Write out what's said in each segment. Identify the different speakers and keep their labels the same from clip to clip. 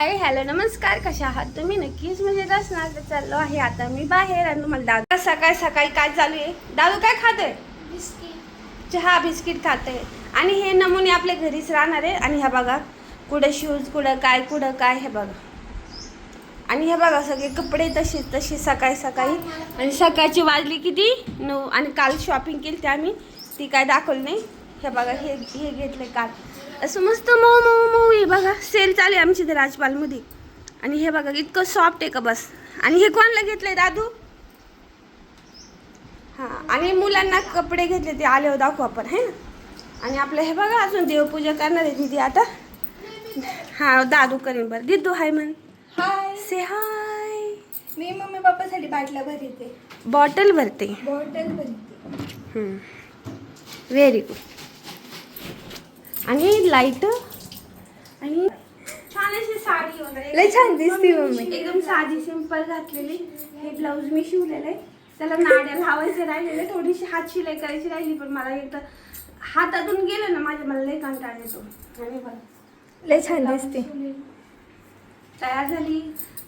Speaker 1: Hi hello नमस्कार कशा आहात? तुम्ही नक्कीच मजेत असणार. तर चाललो आहे आता मी बाहेर आणि तुम्हाला दादा सकाळी सकाळी काय चालू आहे? दादू काय खाते चहा बिस्किट खाते आणि हे नमुने आपल्या घरीच राहणार आहे. आणि ह्या बघा कुठं शूज कुठं काय कुठं काय हे बघा. आणि हे बघा सगळे कपडे तसेच तसे सकाळी सकाळी. आणि सकाळची वाजली किती? नऊ. आणि काल शॉपिंग केली ते आम्ही. ती काय दाखवली नाही. हे बघा हे हे घेतले काल. असं मस्त मऊ मऊ मऊ आहे बघा. सेल चालू आहे आमच्या इथे राजपालमध्ये. आणि हे बघा इतकं सॉफ्ट आहे का बस. आणि हे कोणाला घेतलंय दादू? हां आणि मुलांना कपडे घेतले ते आल्यावर दाखवू आपण है ना? आणि आपलं हे बघा अजून देवपूजा करणार आहे दिदी आता. हां दादू करेन बरं. दिदू हाय म्हण.
Speaker 2: हाय
Speaker 1: से हाय
Speaker 2: मी मम्मी पप्पासाठी बाटल्या भरते.
Speaker 1: बॉटल भरते.
Speaker 2: बॉटल भरते.
Speaker 1: व्हेरी गुड आणि लाइट आणि छान अशी साडी वगैरे.
Speaker 2: लय छान दिसते मम्मी.
Speaker 1: एकदम साधी सिंपल घातलेली. हे ब्लाऊज मी शिवलेलं आहे त्याला नाड्या लावायचे राहिलेले. थोडीशी हात शिलाई करायची राहिली पण मला एकदा हातातून गेलं ना माझ्या मला लय कंटाळ येतो. आणि बघ.
Speaker 2: लय छान दिसते.
Speaker 1: तयार झाली.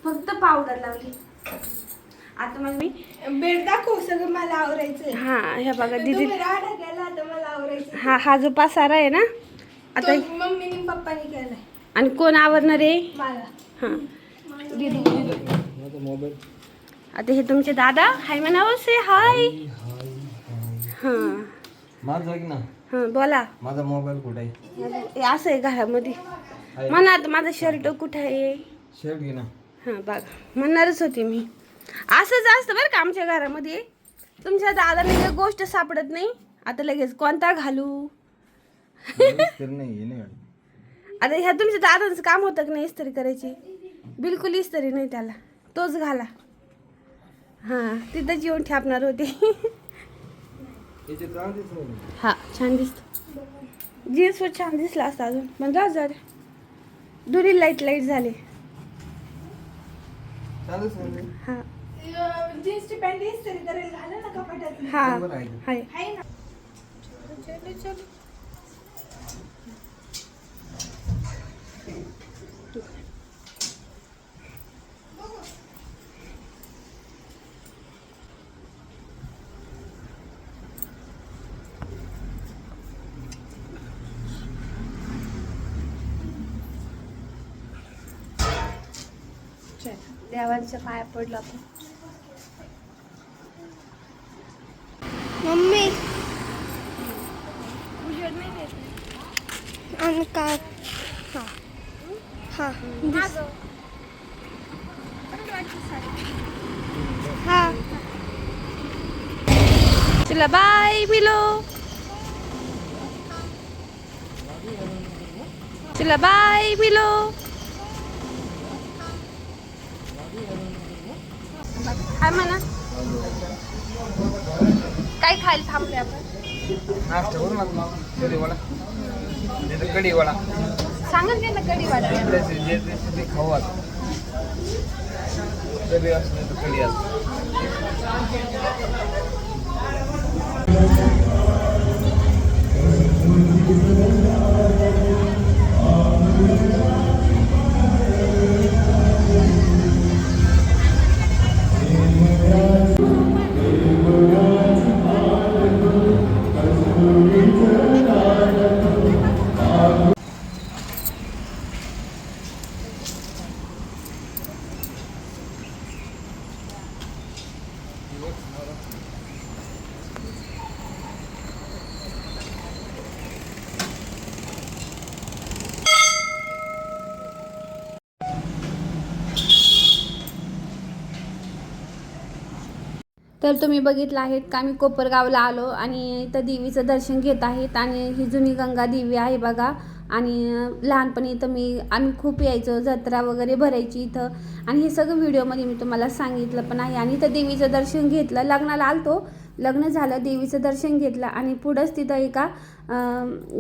Speaker 1: फक्त पावडर लावली. आता मग मी
Speaker 2: बेड दाखव सगळं मला आवरायचं
Speaker 1: हा हे बघा दीदी
Speaker 2: केला तर मला आवरायचं
Speaker 1: हा हा जो पसारा आहे ना आता
Speaker 2: तो मम्मीने पप्पाने केलाय.
Speaker 1: आणि कोण आवरणार आहे?
Speaker 2: मला.
Speaker 1: हां. आता हे तुमचे दादा? हाय म्हणावं से हाय हां.
Speaker 3: माझं ना.
Speaker 1: हां बोला.
Speaker 3: माझा मोबाईल कुठे आहे?
Speaker 1: हे असं आहे घरामध्ये. म्हणा आता माझं शर्ट कुठं आहे?
Speaker 3: शर्ट घे ना.
Speaker 1: हां बघा. म्हणणारच होती मी. असंच असतं बरं का आमच्या घरामध्ये. तुमच्या दादाला एक गोष्ट सापडत नाही. आता लगेच कोणता घालू?
Speaker 3: तर नाही नाही वाटत.
Speaker 1: आता ह्या तुमच्या दादांचं काम होतं की नाही इस्त्री करायची? बिलकुल इस्त्री नाही त्याला. तोच घाला. हां तिथंच येऊन ठेपणार होते.
Speaker 3: चांगलं नाही.
Speaker 1: हा छान दिसतो. जीन्सवर छान दिसला असता अजून. पण राहू जा दुरी लाइट लाइट झाले.
Speaker 3: चांगलं दिसत नाही.
Speaker 1: हा.
Speaker 2: जीन्सची पॅन्ट इस्त्री करायला घाला ना कपाटात
Speaker 1: हा
Speaker 3: बरोबर आहे.
Speaker 1: हाय.
Speaker 2: आहे ना. चलो चलो
Speaker 1: चल देवांच्या पाया पडलो आपण.
Speaker 2: मम्मी. आणि हा. हा. हा.
Speaker 1: चला बाय मिलो. चला बाय मिलो. काय म्हणा काय खायला थांबले आपण?
Speaker 3: नाश्ता करू ना. मग. कढी वडा. नाही तर कढी वडा.
Speaker 1: सांगत घे ना
Speaker 3: इकडे जे ते खाऊ आता कढी असं तर कढी असं.
Speaker 1: तर तुम्ही बघितलं आहेत का मी कोपरगावला आलो आणि इथं देवीचं दर्शन घेत आहेत आणि ही जुनी गंगा देवी आहे बघा. आणि लहानपणी तर मी आम्ही खूप यायचो जत्रा वगैरे भरायची इथं. आणि हे सगळं व्हिडिओमध्ये मी तुम्हाला सांगितलं पण आहे. आणि इथं देवीचं दर्शन घेतलं. लग्नाला आलतो. लग्न झालं देवीचं दर्शन घेतलं आणि पुढंच तिथं एका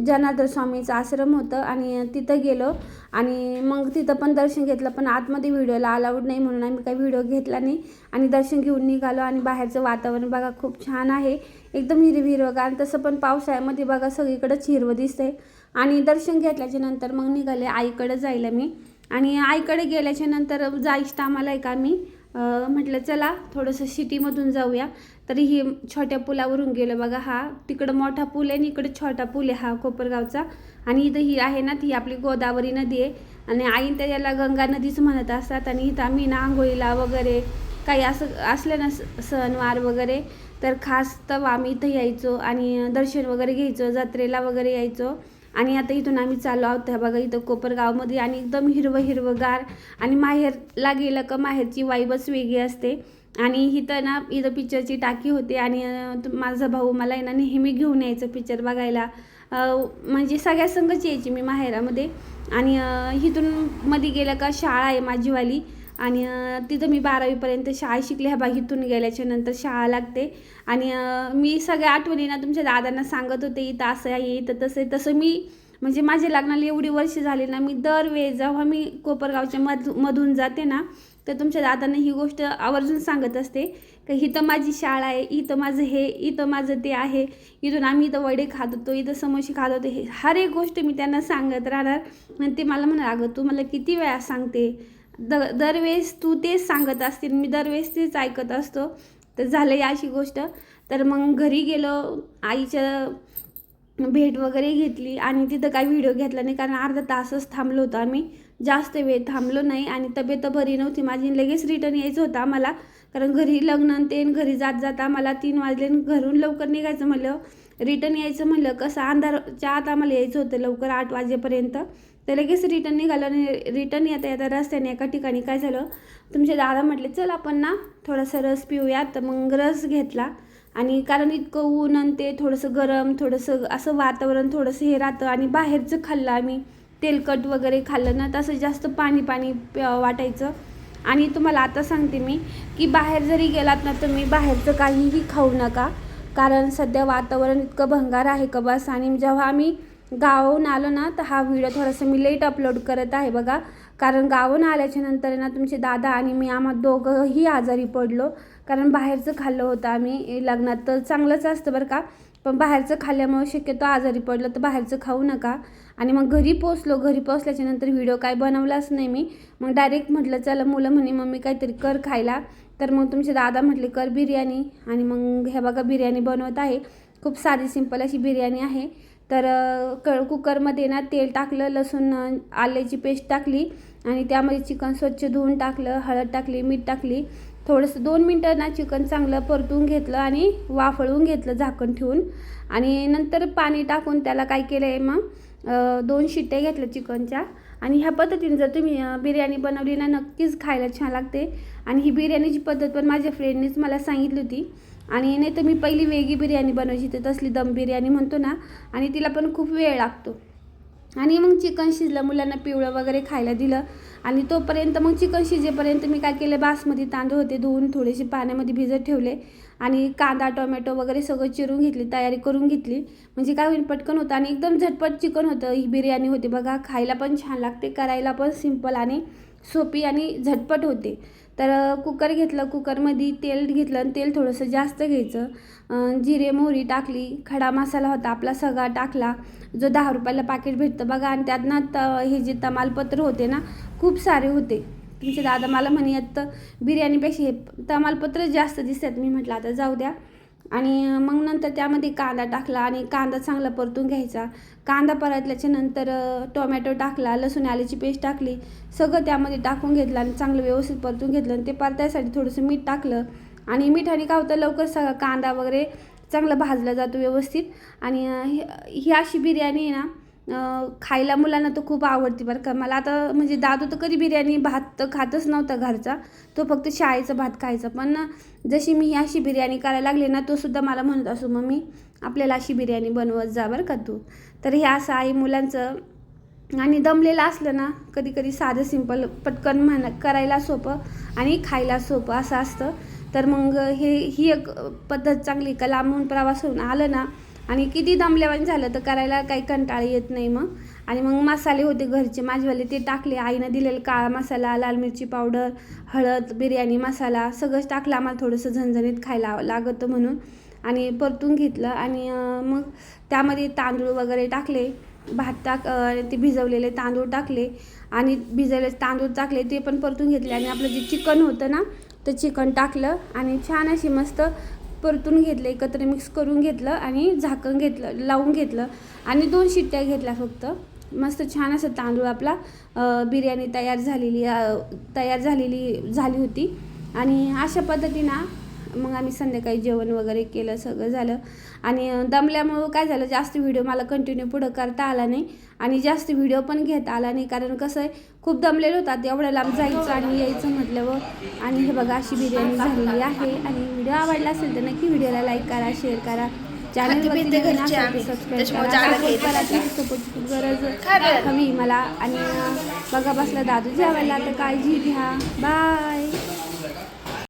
Speaker 1: जनार्दन स्वामीचं आश्रम होतं आणि तिथं गेलो. आणि मग तिथं पण दर्शन घेतलं पण आतमध्ये व्हिडिओला अलाउड नाही म्हणून आम्ही काही व्हिडिओ घेतला नाही. आणि दर्शन घेऊन निघालो आणि बाहेरचं वातावरण बघा खूप छान आहे. एकदम हिरवी हिरवगार आणि तसं पण पावसाळ्यामध्ये बघा सगळीकडंच हिरवं दिसतंय. आणि दर्शन घेतल्याच्या नंतर मग निघाले आईकडे जायला मी. आणि आईकडे गेल्याच्यानंतर जायचं आम्हाला आहे का मी म्हटलं चला थोडंसं सिटीमधून जाऊया. तरी ही छोट्या पुलावरून गेलो बघा हा तिकडं मोठा पूल आहे आणि इकडे छोटा पूल आहे हा कोपरगावचा. आणि इथं ही आहे ना ती आपली गोदावरी नदी आहे. आणि आई तर याला गंगा नदीच म्हणत असतात. आणि इथं आम्ही ना आंघोळीला वगैरे काही असं असलं ना स- सणवार वगैरे तर खास तर आम्ही इथं यायचो. आणि दर्शन वगैरे घ्यायचो जत्रेला वगैरे यायचो. आणि आता इथून आम्ही चाललो आहोत ह्या बघा इथं कोपरगावमध्ये आणि एकदम हिरवं हिरवंगार आणि माहेरला गेलं का माहेरची वाईबच वेगळी असते. आणि इथं ना इथं पिक्चरची टाकी होते आणि माझा भाऊ मला आहे ना नेहमी घेऊन यायचं पिक्चर बघायला. म्हणजे सगळ्या संघच यायची मी माहेरामध्ये. आणि इथून मध्ये गेलं का शाळा आहे माझीवाली आणि तिथं मी बारावीपर्यंत शाळा शिकले. ह्या बागीतून गेल्याच्यानंतर शाळा लागते. आणि मी सगळ्या आठवणींना तुमच्या दादांना सांगत होते इथं असं आहे इथं तसं तसं मी म्हणजे माझ्या लग्नाला एवढी वर्ष झाली ना मी दरवेळेस जेव्हा मी कोपरगावच्या मध मधून जाते ना तर तुमच्या दादांना ही गोष्ट आवर्जून सांगत असते की इथं माझी शाळा आहे इथं माझं हे इथं माझं ते आहे इथून आम्ही इथं वडे खात होतो इथं समोसे खात होतो. हे हर एक गोष्ट मी त्यांना सांगत राहणार. आणि ते मला म्हणा अगं तू मला किती वेळा सांगते द दरवेळेस तू तेच सांगत असतील मी दरवेळेस तेच ऐकत असतो. तर झालं या अशी गोष्ट. तर मग घरी गेलो आईच्या भेट वगैरे घेतली आणि तिथं काही व्हिडिओ घेतला नाही कारण अर्धा तासच थांबलो होतो आम्ही. जास्त वेळ थांबलो नाही आणि तब्येत बरी नव्हती माझी लगेच रिटर्न यायचं होतं आम्हाला. कारण घरी लग्न ते घरी जात जाता आम्हाला तीन वाजले घरून लवकर निघायचं म्हणलं. रिटर्न यायचं म्हणलं कसं अंधारच्या आत आम्हाला यायचं होतं लवकर आठ वाजेपर्यंत. तर लगेच रिटर्न निघालं आणि रिटर्न येता येता रस्त्याने एका ठिकाणी काय झालं तुमचे दादा म्हटले चल आपण ना थोडासा रस पिऊया तर मग रस घेतला. आणि कारण इतकं ऊन आणि ते थोडंसं गरम थोडंसं असं वातावरण थोडंसं हे राहतं. आणि बाहेरचं खाल्लं आम्ही तेलकट वगैरे खाल्लं ना तसं जास्त पाणी पाणी प्या- वाटायचं. आणि तुम्हाला आता सांगते मी की बाहेर जरी गेलात ना तुम्ही बाहेरचं काहीही खाऊ नका. कारण सध्या वातावरण इतकं भंगार आहे का बस आणि जेव्हा आम्ही गावाहून आलो ना तर हा व्हिडिओ थोडासा मी लेट अपलोड करत आहे बघा. कारण गावाहून आल्याच्यानंतर ना तुमचे दादा आणि मी आम्हा दोघंही आजारी पडलो. कारण बाहेरचं खाल्लं होतं आम्ही. लग्नात तर चांगलंच असतं बरं का. पण बाहेरचं खाल्ल्यामुळे शक्यतो आजारी पडलं तर बाहेरचं खाऊ नका. आणि मग घरी पोचलो घरी पोचल्याच्या नंतर व्हिडिओ काय बनवलाच नाही मी. मग डायरेक्ट म्हटलं चला मुलं म्हणे मम्मी काहीतरी कर खायला. तर मग तुमचे दादा म्हटले कर बिर्याणी. आणि मग हे बघा बिर्याणी बनवत आहे. खूप साधी सिंपल अशी बिर्याणी आहे. तर क कुकरमध्ये ना तेल टाकलं लसूण आल्याची पेस्ट टाकली आणि त्यामध्ये चिकन स्वच्छ धुवून टाकलं हळद टाकली मीठ टाकली. थोडंसं दोन मिनटं ना चिकन चांगलं परतून घेतलं आणि वाफळून घेतलं झाकण ठेवून. आणि नंतर पाणी टाकून त्याला काय केलं आहे मग दोन शिट्ट्या घेतल्या चिकनच्या. आणि ह्या पद्धतीने जर तुम्ही बिर्याणी बनवली ना नक्कीच खायला छान लागते. आणि ही बिर्याणीची पद्धत पण माझ्या फ्रेंडनीच मला सांगितली होती. आणि नाही तर मी पहिली वेगळी बिर्याणी बनवायची तर तसली दम बिर्याणी म्हणतो ना आणि तिला पण खूप वेळ लागतो. आणि मग चिकन शिजलं मुलांना पिवळं वगैरे खायला दिलं आणि तोपर्यंत मग चिकन शिजेपर्यंत मी काय केलं बासमती तांदूळ होते धुवून थोडेसे पाण्यामध्ये भिजत ठेवले आणि कांदा टोमॅटो वगैरे सगळं चिरून घेतली तयारी करून घेतली. म्हणजे काय होईल पटकन होतं आणि एकदम झटपट चिकन होतं. ही बिर्याणी होती बघा खायला पण छान लागते करायला पण सिंपल आणि सोपी आणि झटपट होते. तर कुकर घेतलं कुकरमध्ये तेल घेतलं आणि तेल थोडंसं जास्त घ्यायचं. जिरे मोहरी टाकली खडा मसाला होता आपला सगळा टाकला. जो दहा रुपयाला पाकिट भेटतं बघा आणि त्यात ना त हे जे तमालपत्र होते ना खूप सारे होते. तुमचे दादा मला म्हणे तर बिर्याणीपेक्षा हे तमालपत्र जास्त दिसतात. मी म्हटलं आता जाऊ द्या. आणि मग नंतर त्यामध्ये कांदा टाकला आणि कांदा चांगला परतून घ्यायचा. कांदा परतल्याच्या नंतर टोमॅटो टाकला लसूण आल्याची पेस्ट टाकली सगळं त्यामध्ये टाकून घेतलं आणि चांगलं व्यवस्थित परतून घेतलं आणि ते परतायसाठी थोडंसं मीठ टाकलं. आणि मिठाने काय होतं लवकर सगळा कांदा वगैरे चांगला भाजला जातो व्यवस्थित. आणि ही अशी बिर्याणी आहे ना खायला मुलांना तर खूप आवडते बरं का. मला आता म्हणजे दादू तर कधी बिर्याणी भात तर खातच नव्हता घरचा. तो फक्त शाळेचा भात खायचा. पण जशी मी ही अशी बिर्याणी करायला लागले ना तो सुद्धा मला म्हणत असो मी आपल्याला अशी बिर्याणी बनवत जा बरं का तू. तर हे असं आहे मुलांचं. आणि दमलेलं असलं ना कधी कधी साधं सिंपल पटकन म्हण करायला सोपं आणि खायला सोपं असं असतं. तर मग हे ही एक पद्धत चांगली का लांबून प्रवास होऊन आलं ना आणि किती दमल्यावानी झालं तर करायला काही कंटाळा येत नाही मग. आणि मग मसाले होते घरचे माझेवाले ते टाकले. आईनं दिलेले काळा मसाला लाल मिरची पावडर हळद बिर्याणी मसाला सगळंच टाकलं. आम्हाला थोडंसं झणझणीत खायला लागतं म्हणून. आणि परतून घेतलं आणि मग त्यामध्ये तांदूळ वगैरे टाकले. भात टाक ते भिजवलेले तांदूळ टाकले. आणि भिजवलेले तांदूळ टाकले ते पण परतून घेतले. आणि आपलं जे चिकन होतं ना ते चिकन टाकलं. आणि छान अशी मस्त परतून घेतलं एकत्र मिक्स करून घेतलं आणि झाकण घेतलं लावून घेतलं आणि दोन शिट्ट्या घेतल्या फक्त. मस्त छान असं तांदूळ आपला बिर्याणी तयार झालेली तयार झालेली झाली होती. आणि अशा पद्धतीनं मग आम्ही संध्याकाळी जेवण वगैरे केलं सगळं झालं. आणि दमल्यामुळं काय झालं जास्त व्हिडिओ मला कंटिन्यू पुढं करता आला नाही. आणि जास्त व्हिडिओ पण घेता आला नाही कारण कसं आहे खूप दमलेलं होतात. एवढ्या लांब जायचं आणि यायचं म्हटल्यावर. आणि हे बघा अशी बिर्याणी झालेली आहे. आणि व्हिडिओ आवडला असेल तर नक्की व्हिडिओला लाईक करा शेअर करा. गरज हवी मला. आणि बघा बसला दादू जेवायला. तर काळजी घ्या. बाय